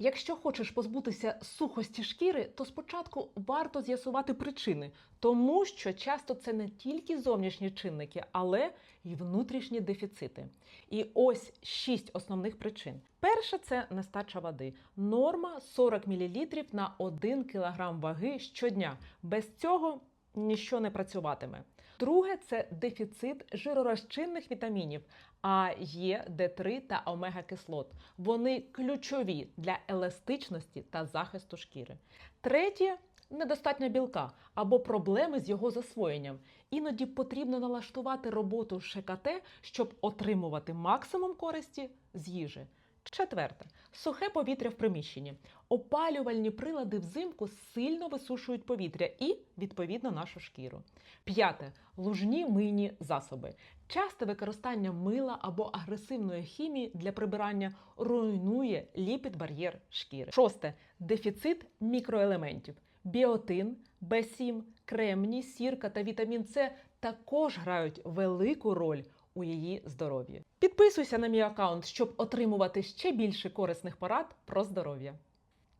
Якщо хочеш позбутися сухості шкіри, то спочатку варто з'ясувати причини, тому що часто це не тільки зовнішні чинники, але й внутрішні дефіцити. І ось шість основних причин. Перша це нестача води. Норма 40 мл на 1 кг ваги щодня. Без цього ніщо не працюватиме. Друге це дефіцит жиророзчинних вітамінів А, Е, Д3 та омега-кислот. Вони ключові для еластичності та захисту шкіри. Третє недостатньо білка або проблеми з його засвоєнням. Іноді потрібно налаштувати роботу ШКТ, щоб отримувати максимум користі з їжі. Четверте сухе повітря в приміщенні. Опалювальні прилади взимку сильно висушують повітря і, відповідно, нашу шкіру. П'яте лужні мийні засоби. Часте використання мила або агресивної хімії для прибирання руйнує ліпід-бар'єр шкіри. Шосте дефіцит мікроелементів. Біотин, Б7, кремній, сірка та вітамін С також грають велику роль у її здоров'ї. Підписуйся на мій аккаунт, щоб отримувати ще більше корисних порад про здоров'я.